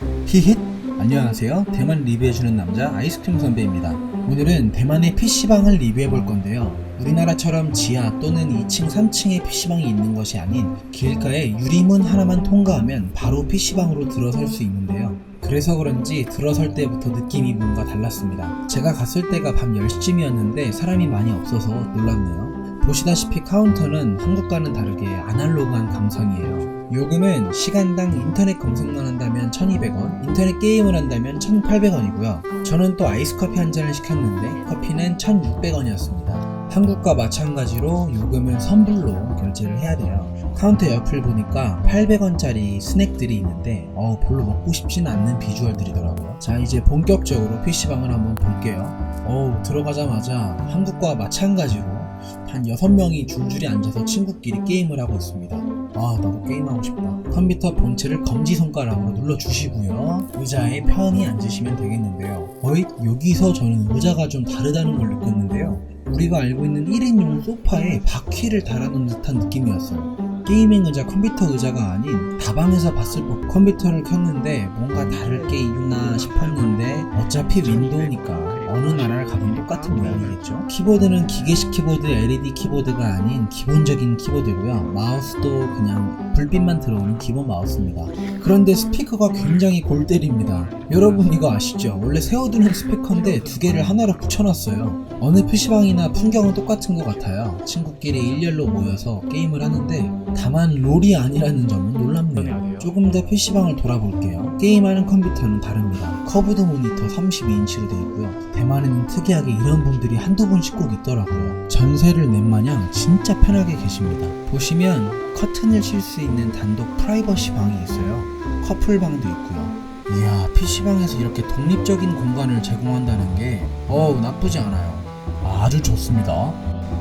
히힛! 안녕하세요. 대만 리뷰해주는 남자 아이스크림 선배입니다. 오늘은 대만의 PC방을 리뷰해볼 건데요. 우리나라처럼 지하 또는 2층, 3층에 PC방이 있는 것이 아닌 길가에 유리문 하나만 통과하면 바로 PC방으로 들어설 수 있는데요. 그래서 그런지 들어설 때부터 느낌이 뭔가 달랐습니다. 제가 갔을 때가 밤 10시쯤이었는데 사람이 많이 없어서 놀랐네요. 보시다시피 카운터는 한국과는 다르게 아날로그한 감성이에요. 요금은 시간당 인터넷 검색만 한다면 1200원, 인터넷 게임을 한다면 1800원이고요. 저는 또 아이스 커피 한 잔을 시켰는데 커피는 1600원이었습니다. 한국과 마찬가지로 요금은 선불로 결제를 해야 돼요. 카운터 옆을 보니까 800원짜리 스낵들이 있는데 어 별로 먹고 싶진 않는 비주얼들이더라고요. 자 이제 본격적으로 PC방을 한번 볼게요. 어우 들어가자마자 한국과 마찬가지로 한 6명이 줄줄이 앉아서 친구끼리 게임을 하고 있습니다. 아, 나도 게임하고 싶다. 컴퓨터 본체를 검지 손가락으로 눌러주시고요. 의자에 편히 앉으시면 되겠는데요. 어이, 여기서 저는 의자가 좀 다르다는 걸 느꼈는데요. 우리가 알고 있는 1인용 소파에 바퀴를 달아놓은 듯한 느낌이었어요. 게이밍 의자, 컴퓨터 의자가 아닌 다방에서 봤을 법 컴퓨터를 켰는데 뭔가 다를 게 있나 싶었는데 어차피 윈도우니까 어느 나라를 가든 똑같은 모양이겠죠. 키보드는 기계식 키보드 LED 키보드가 아닌 기본적인 키보드고요. 마우스도 그냥 불빛만 들어오는 기본 마우스입니다. 그런데 스피커가 굉장히 골 때립니다. 여러분 이거 아시죠? 원래 세워두는 스피커인데 두 개를 하나로 붙여놨어요. 어느 PC방이나 풍경은 똑같은 것 같아요. 친구끼리 일렬로 모여서 게임을 하는데 다만 롤이 아니라는 점은 놀랍네요. 조금 더 PC방을 돌아볼게요. 게임하는 컴퓨터는 다릅니다. 커브드 모니터 32인치로 되어 있고요. 대만에는 특이하게 이런 분들이 한두 분씩 꼭 있더라고요. 전세를 낸 마냥 진짜 편하게 계십니다. 보시면 커튼을 칠 수 있는 단독 프라이버시 방이 있어요. 커플 방도 있고요. 이야, PC방에서 이렇게 독립적인 공간을 제공한다는 게, 어우, 나쁘지 않아요. 아주 좋습니다.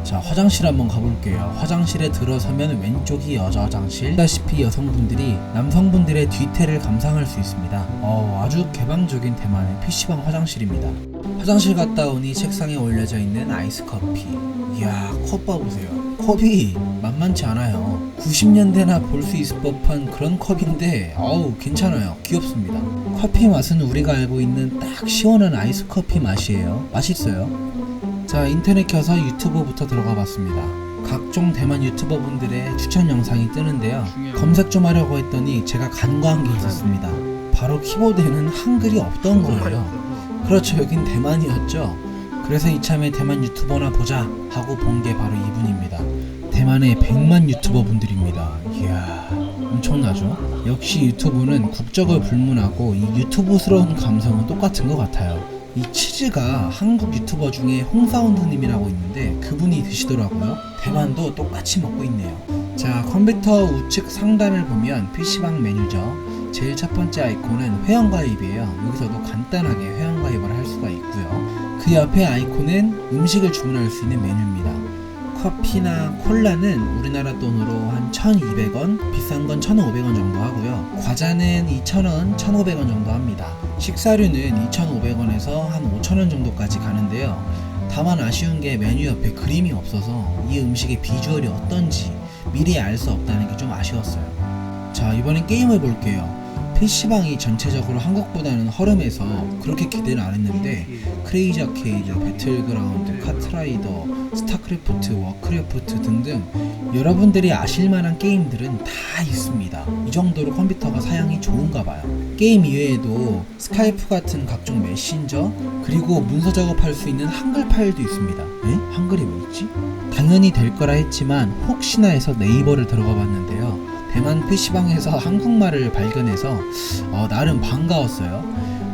자, 화장실 한번 가볼게요. 화장실에 들어서면 왼쪽이 여자 화장실. 다시피 여성분들이 남성분들의 뒤태를 감상할 수 있습니다. 어, 아주 개방적인 대만의 PC방 화장실입니다. 화장실 갔다 오니 책상에 올려져 있는 아이스 커피. 이야, 컵 봐보세요. 컵이 만만치 않아요. 90년대나 볼 수 있을 법한 그런 컵인데, 어우, 괜찮아요. 귀엽습니다. 커피 맛은 우리가 알고 있는 딱 시원한 아이스 커피 맛이에요. 맛있어요. 자 인터넷 켜서 유튜브부터 들어가 봤습니다. 각종 대만 유튜버 분들의 추천 영상이 뜨는데요. 검색 좀 하려고 했더니 제가 간과한 게 있었습니다. 바로 키보드에는 한글이 없던 거예요. 그렇죠. 여긴 대만이었죠. 그래서 이참에 대만 유튜버나 보자 하고 본 게 바로 이분입니다. 대만의 100만 유튜버 분들입니다. 이야 엄청나죠? 역시 유튜브는 국적을 불문하고 이 유튜브스러운 감성은 똑같은 것 같아요 이 치즈가 한국 유튜버 중에 홍사운드님이라고 있는데 그분이 드시더라고요. 대만도 똑같이 먹고 있네요. 자, 컴퓨터 우측 상단을 보면 PC방 메뉴죠. 제일 첫 번째 아이콘은 회원가입이에요. 여기서도 간단하게 회원가입을 할 수가 있고요. 그 옆에 아이콘은 음식을 주문할 수 있는 메뉴입니다. 커피나 콜라는 우리나라 돈으로 한 1,200원, 비싼 건 1,500원 정도 하고요. 과자는 2,000원, 1,500원 정도 합니다. 식사류는 2,500원에서 한 5,000원 정도까지 가는데요. 다만 아쉬운 게 메뉴 옆에 그림이 없어서 이 음식의 비주얼이 어떤지 미리 알 수 없다는 게 좀 아쉬웠어요. 자, 이번엔 게임을 볼게요. PC방이 전체적으로 한국보다는 허름해서 그렇게 기대를 안 했는데 크레이지 아케이드, 배틀그라운드, 카트라이더, 스타크래프트, 워크래프트 등등 여러분들이 아실만한 게임들은 다 있습니다. 이 정도로 컴퓨터가 사양이 좋은가 봐요. 게임 이외에도 스카이프 같은 각종 메신저 그리고 문서 작업할 수 있는 한글 파일도 있습니다. 에? 한글이 왜 있지? 당연히 될 거라 했지만 혹시나 해서 네이버를 들어가 봤는데요. 대만 PC방에서 한국말을 발견해서 어, 나름 반가웠어요.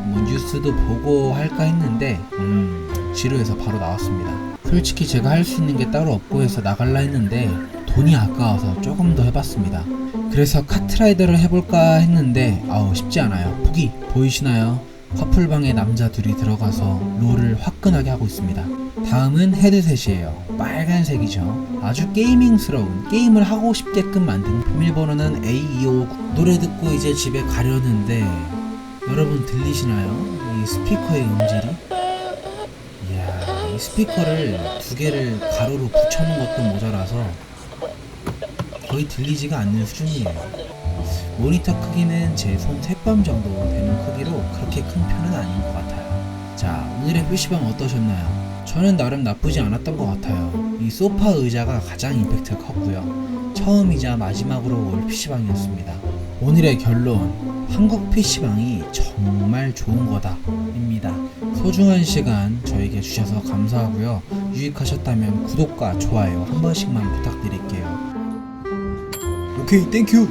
뭐 뉴스도 보고 할까 했는데 음, 지루해서 바로 나왔습니다. 솔직히 제가 할 수 있는 게 따로 없고 해서 나갈라 했는데 돈이 아까워서 조금 더 해봤습니다. 그래서 카트라이더를 해볼까 했는데 아우 쉽지 않아요. 보기 보이시나요? 커플방에 남자 둘이 들어가서 롤을 화끈하게 하고 있습니다. 다음은 헤드셋이에요. 빨간색이죠. 아주 게이밍스러운 게임을 하고 싶게끔 만든 비밀번호는 A259 노래 듣고 이제 집에 가려는데 여러분 들리시나요? 이 스피커의 음질이? 이야 이 스피커를 두 개를 가로로 붙여놓은 것도 모자라서 거의 들리지가 않는 수준이에요. 모니터 크기는 제손 탭밤 정도 되는 크기로 그렇게 큰 편은 아닌 것 같아요. 자, 오늘의 PC방 어떠셨나요? 저는 나름 나쁘지 않았던 것 같아요. 이 소파 의자가 가장 임팩트가 컸고요. 처음이자 마지막으로 올 PC방이었습니다. 오늘의 결론, 한국 PC방이 정말 좋은 거다. 입니다. 소중한 시간 저에게 주셔서 감사하고요. 유익하셨다면 구독과 좋아요 한 번씩만 부탁드릴게요. 오케이, 땡큐!